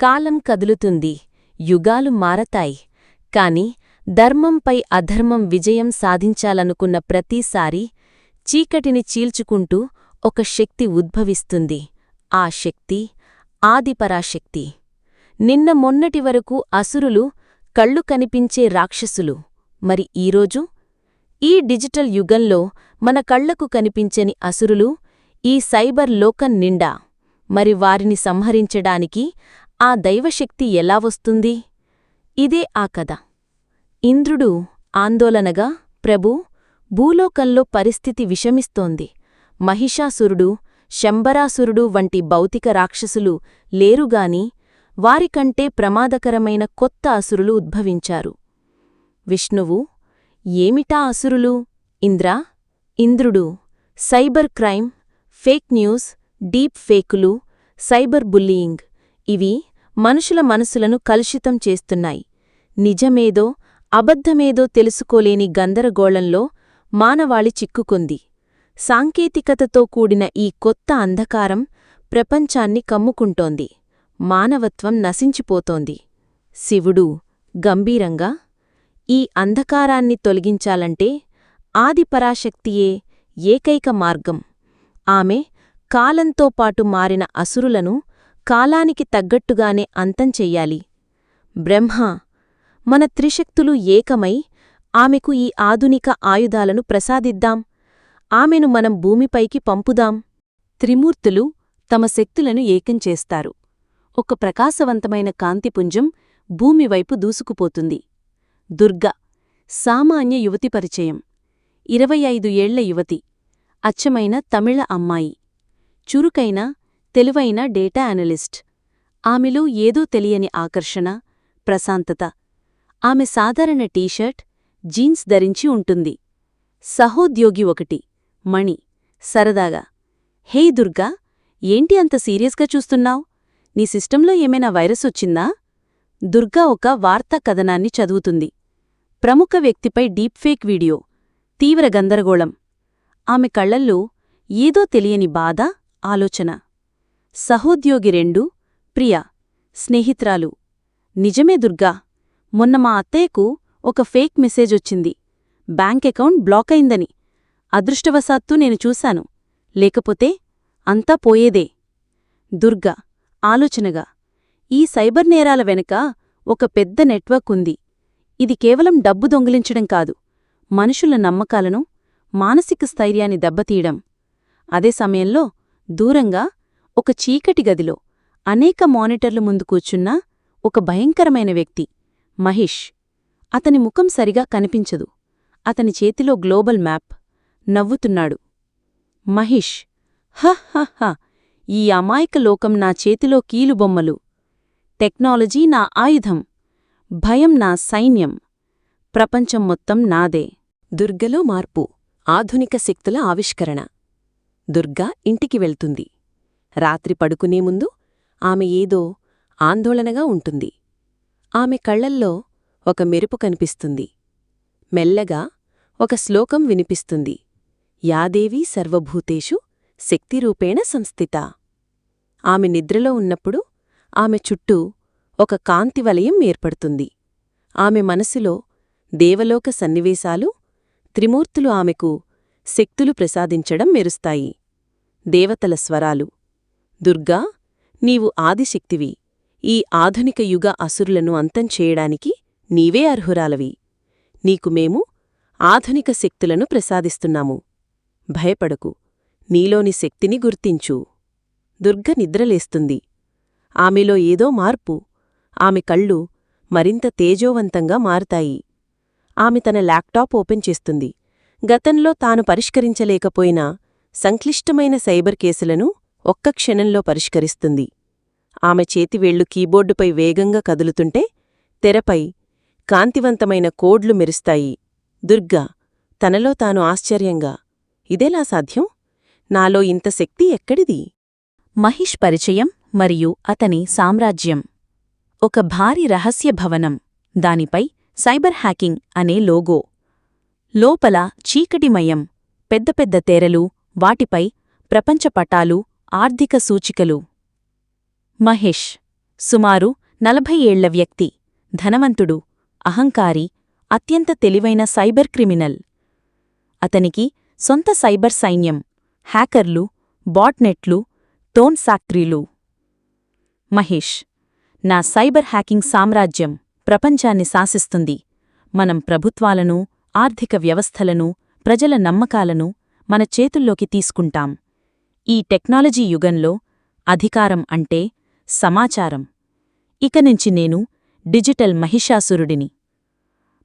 కాలం కదులుతుంది యుగాలు మారతాయి. కాని ధర్మంపై అధర్మం విజయం సాధించాలనుకున్న ప్రతిసారీ చీకటిని చీల్చుకుంటూ ఒక శక్తి ఉద్భవిస్తుంది. ఆ శక్తి ఆదిపరాశక్తి. నిన్న మొన్నటి వరకు అసురులు కళ్ళు కనిపించే రాక్షసులు. మరి ఈరోజు ఈ డిజిటల్ యుగంలో మన కళ్ళకు కనిపించని అసురులు ఈ సైబర్ లోకం నిండా. మరి వారిని సంహరించడానికి ఆ దైవశక్తి ఎలా వస్తుంది? ఇదే ఆ కథ. ఇంద్రుడు ఆందోళనగా ప్రభూ భూలోకంలో పరిస్థితి విషమిస్తోంది. మహిషాసురుడు శంబరాసురుడు వంటి భౌతిక రాక్షసులు లేరుగాని వారికంటే ప్రమాదకరమైన కొత్త అసురులు ఉద్భవించారు. విష్ణువు ఏమిటా అసురులు? ఇంద్రా? ఇంద్రుడు cyber crime fake news deep ఫేకులు cyber bullying ఇవి మనుషుల మనసులను కలుషితం చేస్తున్నాయి. నిజమేదో అబద్ధమేదో తెలుసుకోలేని గందరగోళంలో మానవాళి చిక్కుకుంది. సాంకేతికతతో కూడిన ఈ కొత్త అంధకారం ప్రపంచాన్ని కమ్ముకుంటోంది. మానవత్వం నశించిపోతోంది. శివుడు గంభీరంగా ఈ అంధకారాన్ని తొలగించాలంటే ఆదిపరాశక్తియే ఏకైక మార్గం. ఆమె కాలంతో పాటు మారిన అసురులను కాలానికి తగ్గట్టుగానే అంతం చెయ్యాలి. బ్రహ్మ మన త్రిశక్తులు ఏకమై ఆమెకు ఈ ఆధునిక ఆయుధాలను ప్రసాదిద్దాం. ఆమెను మనం భూమిపైకి పంపుదాం. త్రిమూర్తులు తమ శక్తులను ఏకం చేస్తారు. ఒక ప్రకాశవంతమైన కాంతిపుంజం భూమివైపు దూసుకుపోతుంది. దుర్గ సామాన్య యువతి పరిచయం. ఇరవై ఐదు ఏళ్ళ యువతి. అచ్చమైన తమిళ అమ్మాయి. చురుకైన తెలివైన డేటా అనలిస్ట్. ఆమెలో ఏదో తెలియని ఆకర్షణ ప్రశాంతత. ఆమె సాధారణ టీషర్ట్ జీన్స్ ధరించి ఉంటుంది. సహోద్యోగి ఒకటి మణి. సరదాగా హే దుర్గా ఏంటి అంత సీరియస్గా చూస్తున్నావ్? నీ సిస్టంలో ఏమైనా వైరస్ వచ్చిందా? దుర్గా ఒక వార్తా కథనాన్ని చదువుతుంది. ప్రముఖ వ్యక్తిపై డీప్ఫేక్ వీడియో తీవ్ర గందరగోళం. ఆమె కళ్ళల్లో ఏదో తెలియని బాధ ఆలోచన. సహోద్యోగి రెండు ప్రియ స్నేహితురాలు. నిజమే దుర్గా మొన్న మా అత్తయ్యకు ఒక ఫేక్ మెసేజ్ వచ్చింది. బ్యాంక్ అకౌంట్ బ్లాక్ అయిందని. అదృష్టవశాత్తు నేను చూశాను. లేకపోతే అంతా పోయేదే. దుర్గా ఆలోచనగా ఈ సైబర్ నేరాల వెనుక ఒక పెద్ద నెట్వర్క్ ఉంది. ఇది కేవలం డబ్బు దొంగిలించడం కాదు. మనుషుల నమ్మకాలను మానసిక స్థైర్యాన్ని దెబ్బతీయడం. అదే సమయంలో దూరంగా ఒక చీకటి గదిలో అనేక మానిటర్లు ముందు కూర్చున్న ఒక భయంకరమైన వ్యక్తి మహిష్. అతని ముఖం సరిగా కనిపించదు. అతని చేతిలో గ్లోబల్ మ్యాప్ నవ్వుతున్నాడు. మహిష్ హ ఈ అమాయక లోకం నా చేతిలో కీలుబొమ్మలు టెక్నాలజీ నా ఆయుధం. భయం నా సైన్యం. ప్రపంచం మొత్తం నాదే. దుర్గలో మార్పు ఆధునిక శక్తుల ఆవిష్కరణ. దుర్గా ఇంటికి వెళ్తుంది. రాత్రి పడుకునే ముందు ఆమె ఏదో ఆందోళనగా ఉంటుంది. ఆమె కళ్ళల్లో ఒక మెరుపు కనిపిస్తుంది. మెల్లగా ఒక శ్లోకం వినిపిస్తుంది. యాదేవీ సర్వభూతేషు శక్తిరూపేణ సంస్థిత. ఆమె నిద్రలో ఉన్నప్పుడు ఆమె చుట్టూ ఒక కాంతివలయం ఏర్పడుతుంది. ఆమె మనసులో దేవలోక సన్నివేశాలు త్రిమూర్తులు ఆమెకు శక్తులు ప్రసాదించడం మెరుస్తాయి. దేవతల స్వరాలు దుర్గా నీవు ఆదిశక్తివి. ఈ ఆధునిక యుగ అసురులను అంతం చేయడానికి నీవే అర్హురాలవి. నీకు మేము ఆధునిక శక్తులను ప్రసాదిస్తున్నాము. భయపడకు నీలోని శక్తిని గుర్తించు. దుర్గ నిద్రలేస్తుంది. ఆమెలో ఏదో మార్పు. ఆమె కళ్ళు మరింత తేజోవంతంగా మారుతాయి. ఆమె తన ల్యాప్టాప్ ఓపెన్ చేస్తుంది. గతంలో తాను పరిష్కరించలేకపోయినా సంక్లిష్టమైన సైబర్ కేసులను ఒక్క క్షణంలో పరిష్కరిస్తుంది. ఆమె చేతివేళ్ళు కీబోర్డుపై వేగంగా కదులుతుంటే తెరపై కాంతివంతమైన కోడ్లు మెరుస్తాయి. దుర్గా తనలో తాను ఆశ్చర్యంగా ఇదేలా సాధ్యం? నాలో ఇంత శక్తి ఎక్కడిది? మహిష్ పరిచయం మరియు అతని సామ్రాజ్యం. ఒక భారీ రహస్య భవనం. దానిపై సైబర్ హ్యాకింగ్ అనే లోగో. లోపల చీకటిమయం పెద్ద పెద్ద తెరలు వాటిపై ప్రపంచ పటాలు ఆర్థిక సూచికలు. మహేష్ సుమారు నలభై ఏళ్ళ వ్యక్తి ధనవంతుడు అహంకారి అత్యంత తెలివైన సైబర్ క్రిమినల్. అతనికి సొంత సైబర్ సైన్యం హ్యాకర్లు బాట్నెట్లు టోన్ ఫ్యాక్టరీలు. మహేష్ నా సైబర్ హ్యాకింగ్ సామ్రాజ్యం ప్రపంచాన్ని శాసిస్తుంది. మనం ప్రభుత్వాలను ఆర్థిక వ్యవస్థలను ప్రజల నమ్మకాలను మన చేతుల్లోకి తీసుకుంటాం. ఈ టెక్నాలజీ యుగంలో అధికారం అంటే సమాచారం. ఇక నుంచి నేను డిజిటల్ మహిషాసురుడిని.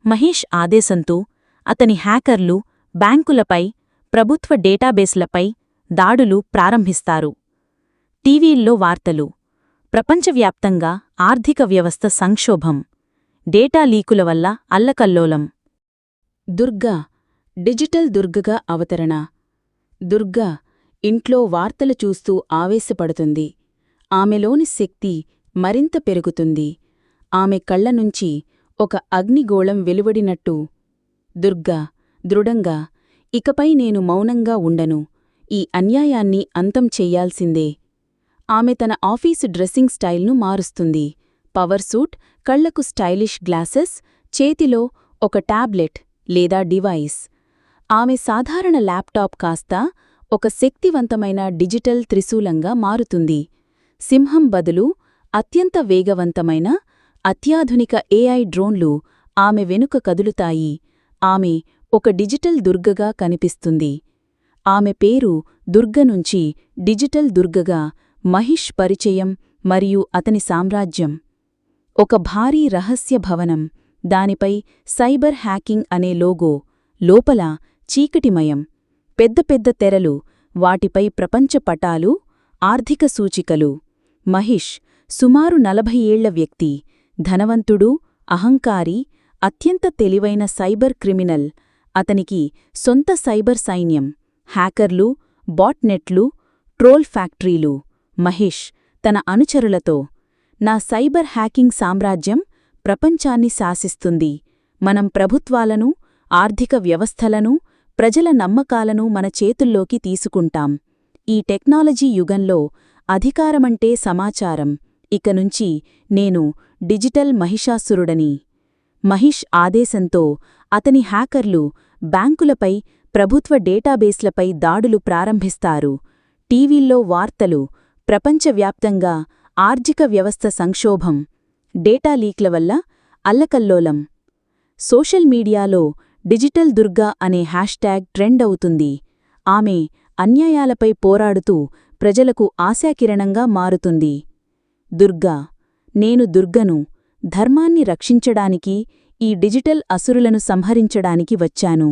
మహేష్ ఆదేశంతో అతని హ్యాకర్లు బ్యాంకులపై ప్రభుత్వ డేటాబేస్లపై దాడులు ప్రారంభిస్తారు. టీవీల్లో వార్తలు. ప్రపంచవ్యాప్తంగా ఆర్థిక వ్యవస్థ సంక్షోభం. డేటా లీకుల వల్ల అల్లకల్లోలం. దుర్గా. డిజిటల్ దుర్గగా అవతరణ. దుర్గా. ఇంట్లో వార్తలు చూస్తూ ఆవేశపడుతుంది. ఆమెలోని శక్తి మరింత పెరుగుతుంది. ఆమె కళ్ళనుంచి ఒక అగ్నిగోళం వెలువడినట్టు. దుర్గా దృఢంగా ఇకపై నేను మౌనంగా ఉండను. ఈ అన్యాయాన్ని అంతం చెయ్యాల్సిందే ఆమె తన ఆఫీసు డ్రెస్సింగ్ స్టైల్ను మారుస్తుంది. పవర్ సూట్ కళ్ళకు స్టైలిష్ గ్లాసెస్ చేతిలో ఒక టాబ్లెట్ లేదా డివైస్. ఆమె సాధారణ ల్యాప్టాప్ కాస్త ఒక శక్తివంతమైన డిజిటల్ త్రిశూలంగా మారుతుంది. సింహం బదులు అత్యంత వేగవంతమైన అత్యాధునిక ఏఐ డ్రోన్లు ఆమె వెనుక కదులుతాయి. ఆమె ఒక డిజిటల్ దుర్గగా కనిపిస్తుంది. ఆమె పేరు దుర్గ నుంచి డిజిటల్ దుర్గగా మహిష్ పరిచయం మరియు అతని సామ్రాజ్యం. ఒక భారీ రహస్య భవనం దానిపై సైబర్ హ్యాకింగ్ అనే లోగో లోపల చీకటిమయం పెద్ద పెద్ద తెరలు వాటిపై ప్రపంచ పటాలు ఆర్థిక సూచికలు. మహిష్ సుమారు నలభై ఏళ్ళ వ్యక్తి ధనవంతుడు అహంకారి అత్యంత తెలివైన సైబర్ క్రిమినల్. అతనికి సొంత సైబర్ సైన్యం హ్యాకర్లు బాట్నెట్లు ట్రోల్ ఫ్యాక్టరీలు. మహేష్ తన అనుచరులతో నా సైబర్ హ్యాకింగ్ సామ్రాజ్యం ప్రపంచాన్ని శాసిస్తుంది. మనం ప్రభుత్వాలను ఆర్థిక వ్యవస్థలను ప్రజల నమ్మకాలను మన చేతుల్లోకి తీసుకుంటాం. ఈ టెక్నాలజీ యుగంలో అధికారమంటే సమాచారం. ఇకనుంచి నేను డిజిటల్ మహిషాసురుడని. మహిష్ ఆదేశంతో అతని హ్యాకర్లు బ్యాంకులపై ప్రభుత్వ డేటాబేస్లపై దాడులు ప్రారంభిస్తారు. టీవీల్లో వార్తలు ప్రపంచవ్యాప్తంగా ఆర్థిక వ్యవస్థ సంక్షోభం డేటా లీక్ల వల్ల అల్లకల్లోలం. సోషల్ మీడియాలో డిజిటల్ దుర్గా అనే హ్యాష్ట్యాగ్ ట్రెండ్ అవుతుంది. ఆమె అన్యాయాలపై పోరాడుతూ ప్రజలకు ఆశాకిరణంగా మారుతుంది. దుర్గా నేను దుర్గను ధర్మాన్ని రక్షించడానికి ఈ డిజిటల్ అసురులను సంహరించడానికి వచ్చాను.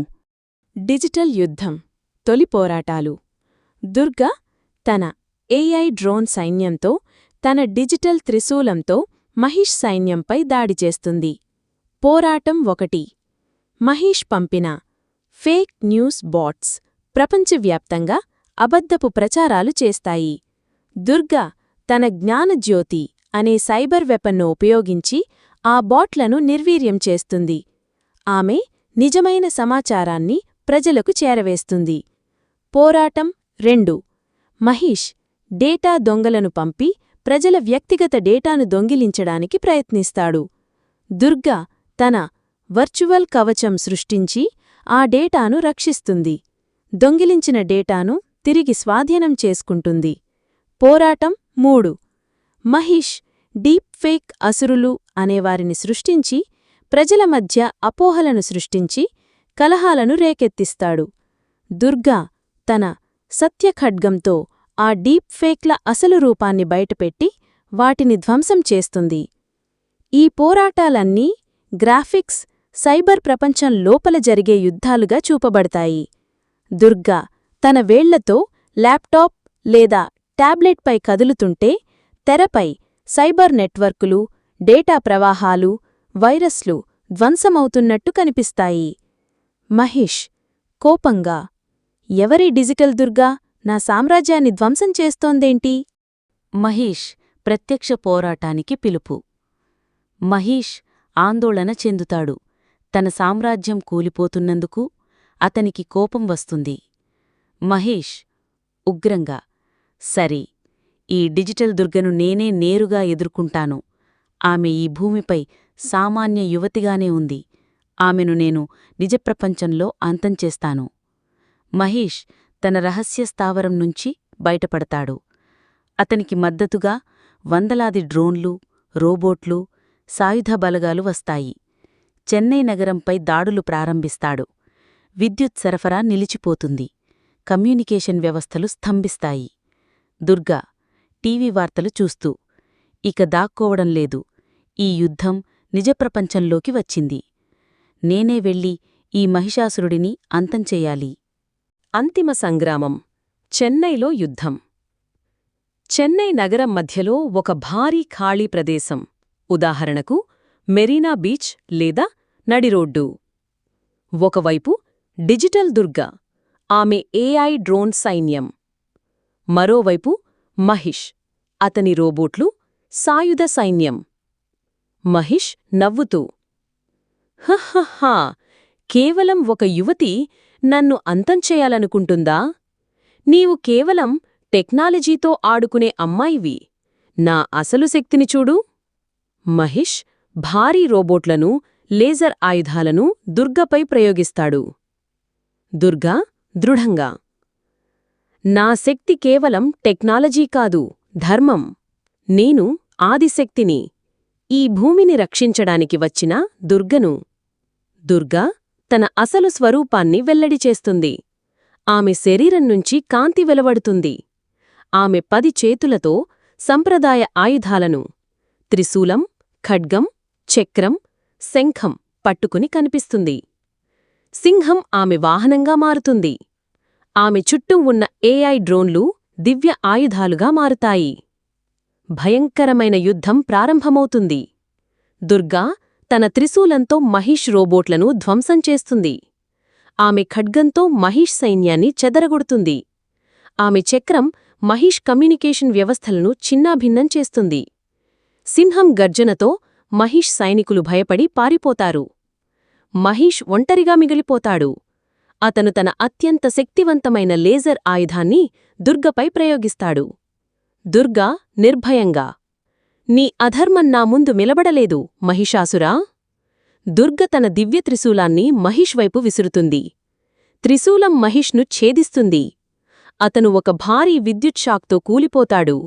డిజిటల్ యుద్ధం తొలి పోరాటాలు. దుర్గా తన ఏఐ డ్రోన్ సైన్యంతో తన డిజిటల్ త్రిశూలంతో మహిష్ సైన్యంపై దాడి చేస్తుంది. పోరాటం ఒకటి. మహీష్ పంపిన ఫేక్ న్యూస్ బాట్స్ ప్రపంచవ్యాప్తంగా అబద్ధపు ప్రచారాలు చేస్తాయి. దుర్గా తన జ్ఞానజ్యోతి అనే సైబర్ వెపన్ను ఉపయోగించి ఆ బాట్లను నిర్వీర్యం చేస్తుంది. ఆమె నిజమైన సమాచారాన్ని ప్రజలకు చేరవేస్తుంది. పోరాటం రెండు. మహీష్ డేటా దొంగలను పంపి ప్రజల వ్యక్తిగత డేటాను దొంగిలించడానికి ప్రయత్నిస్తాడు. దుర్గా తన వర్చువల్ కవచం సృష్టించి ఆ డేటాను రక్షిస్తుంది. దొంగిలించిన డేటాను తిరిగి స్వాధీనం చేసుకుంటుంది. పోరాటం మూడు. మహిష్ డీప్ ఫేక్ అసురులు అనేవారిని సృష్టించి ప్రజల మధ్య అపోహలను సృష్టించి కలహాలను రేకెత్తిస్తాడు. దుర్గా తన సత్యఖడ్గంతో ఆ డీప్ ఫేక్ల అసలు రూపాన్ని బయటపెట్టి వాటిని ధ్వంసం చేస్తుంది. ఈ పోరాటాలన్నీ గ్రాఫిక్స్ సైబర్ ప్రపంచం లోపల జరిగే యుద్ధాలుగా చూపబడతాయి. దుర్గా తన వేళ్ళతో ల్యాప్టాప్ లేదా ట్యాబ్లెట్పై కదులుతుంటే తెరపై సైబర్ నెట్వర్కులు డేటా ప్రవాహాలు వైరస్లు ధ్వంసమవుతున్నట్టు కనిపిస్తాయి. మహేష్ కోపంగా ఎవరి డిజిటల్ దుర్గా? నా సామ్రాజ్యాన్ని ధ్వంసం చేస్తోందేంటి? మహేష్ ప్రత్యక్ష పోరాటానికి పిలుపు. మహేష్ ఆందోళన చెందుతాడు. తన సామ్రాజ్యం కూలిపోతున్నందుకు అతనికి కోపం వస్తుంది. మహేష్ ఉగ్రంగా సరే ఈ డిజిటల్ దుర్గను నేనే నేరుగా ఎదుర్కొంటాను. ఆమె ఈ భూమిపై సామాన్య యువతిగానే ఉంది. ఆమెను నేను నిజప్రపంచంలో అంతం చేస్తాను మహేష్ తన రహస్య స్థావరం నుంచి బయటపడతాడు. అతనికి మద్దతుగా వందలాది డ్రోన్లు రోబోట్లు సాయుధ బలగాలు వస్తాయి. చెన్నై నగరంపై దాడులు ప్రారంభిస్తాడు. విద్యుత్ సరఫరా నిలిచిపోతుంది. కమ్యూనికేషన్ వ్యవస్థలు స్తంభిస్తాయి. దుర్గా టీవీ వార్తలు చూస్తూ. ఇక దాక్కోవడం లేదు. ఈ యుద్ధం నిజప్రపంచంలోకి వచ్చింది. నేనే వెళ్ళి ఈ మహిషాసురుడిని అంతం అంతిమ సంగ్రామం. చెన్నైలో యుద్ధం. చెన్నై నగరం మధ్యలో ఒక భారీ ఖాళీ ప్రదేశం. ఉదాహరణకు మెరీనా బీచ్ లేదా నడిరోడ్డు ఒకవైపు డిజిటల్ దుర్గ ఆమె ఏఐ డ్రోన్ సైన్యం. మరోవైపు మహిష్ అతని రోబోట్లు సాయుధ సైన్యం. మహిష్ నవ్వుతూ హహహా కేవలం ఒక యువతి నన్ను అంతం చేయాలనుకుంటుందా? నీవు కేవలం టెక్నాలజీతో ఆడుకునే అమ్మాయివి. నా అసలు శక్తిని చూడు. మహిష్ భారీ రోబోట్లను లేజర్ ఆయుధాలను దుర్గపై ప్రయోగిస్తాడు. దుర్గా దృఢంగా నా శక్తి కేవలం టెక్నాలజీ కాదు ధర్మం. నేను ఆదిశక్తిని ఈ భూమిని రక్షించడానికి వచ్చిన దుర్గను. దుర్గా తన అసలు స్వరూపాన్ని వెల్లడి చేస్తుంది. ఆమె శరీరం నుంచి కాంతి వెలువడుతుంది. ఆమె పది చేతులతో సంప్రదాయ ఆయుధాలను త్రిశూలం ఖడ్గం చక్రం శంఖం పట్టుకుని కనిపిస్తుంది. సింహం ఆమె వాహనంగా మారుతుంది. ఆమె చుట్టూ ఉన్న ఏఐ డ్రోన్లు దివ్య ఆయుధాలుగా మారుతాయి. భయంకరమైన యుద్ధం ప్రారంభమవుతుంది. దుర్గా తన త్రిశూలంతో మహిష్ రోబోట్లను ధ్వంసం చేస్తుంది. ఆమె ఖడ్గంతో మహిష్ సైన్యాన్ని చెదరగొడుతుంది. ఆమె చక్రం మహిష్ కమ్యూనికేషన్ వ్యవస్థలను చిన్నాభిన్నం చేస్తుంది. సింహం గర్జనతో మహిష్ సైనికులు భయపడి పారిపోతారు. మహిష్ ఒంటరిగా మిగిలిపోతాడు. అతను తన అత్యంత శక్తివంతమైన లేజర్ ఆయుధాన్ని దుర్గపై ప్రయోగిస్తాడు. దుర్గా నిర్భయంగా నీ అధర్మం నా ముందు నిలబడలేదు మహిషాసురా. దుర్గ తన దివ్య త్రిశూలాన్ని మహిష్ వైపు విసురుతుంది. త్రిశూలం మహిష్ను ఛేదిస్తుంది. అతను ఒక భారీ విద్యుత్ షాక్తో కూలిపోతాడు.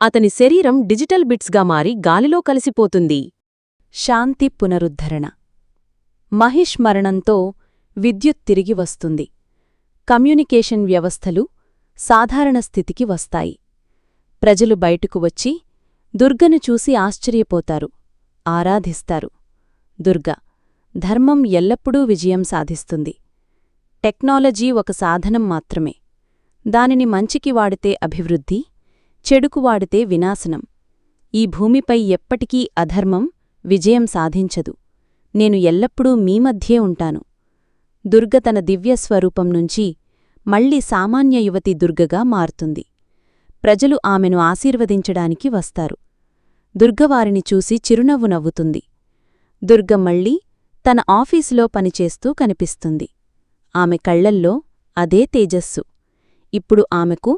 అతని శరీరం డిజిటల్ బిట్స్గా మారి గాలిలో కలిసిపోతుంది. శాంతి పునరుద్ధరణ. మహిష్ మరణంతో విద్యుత్ తిరిగి వస్తుంది. కమ్యూనికేషన్ వ్యవస్థలు సాధారణ స్థితికి వస్తాయి. ప్రజలు బయటకు వచ్చి దుర్గను చూసి ఆశ్చర్యపోతారు. ఆరాధిస్తారు. దుర్గ ధర్మం ఎల్లప్పుడూ విజయం సాధిస్తుంది. టెక్నాలజీ ఒక సాధనం మాత్రమే. దానిని మంచికి వాడితే అభివృద్ధి చెడుకు వాడితే వినాశనం. ఈ భూమిపై ఎప్పటికీ అధర్మం విజయం సాధించదు. నేను ఎల్లప్పుడూ మీ మధ్యే ఉంటాను. దుర్గ తన దివ్యస్వరూపం నుంచి మళ్ళీ సామాన్య యువతి దుర్గగా మారుతుంది. ప్రజలు ఆమెను ఆశీర్వదించడానికి వస్తారు. దుర్గవారిని చూసి చిరునవ్వు నవ్వుతుంది. దుర్గ మళ్ళీ తన ఆఫీసులో పనిచేస్తూ కనిపిస్తుంది. ఆమె కళ్ళల్లో అదే తేజస్సు. ఇప్పుడు ఆమెకు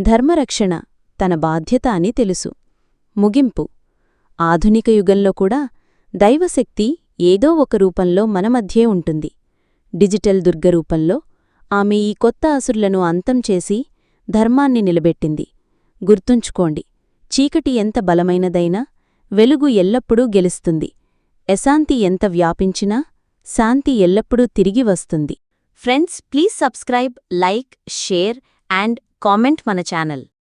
ధర్మరక్షణ తన బాధ్యత అని తెలుసు. ముగింపు. ఆధునిక యుగంలో కూడా దైవశక్తి ఏదో ఒక రూపంలో మన మధ్యే ఉంటుంది. డిజిటల్ దుర్గ రూపంలో ఆమె ఈ కొత్త అసురులను అంతం చేసి ధర్మాన్ని నిలబెట్టింది. గుర్తుంచుకోండి చీకటి ఎంత బలమైనదైనా వెలుగు ఎల్లప్పుడూ గెలుస్తుంది. అశాంతి ఎంత వ్యాపించినా శాంతి ఎల్లప్పుడూ తిరిగి వస్తుంది. Friends please subscribe like share and comment మన ఛానల్.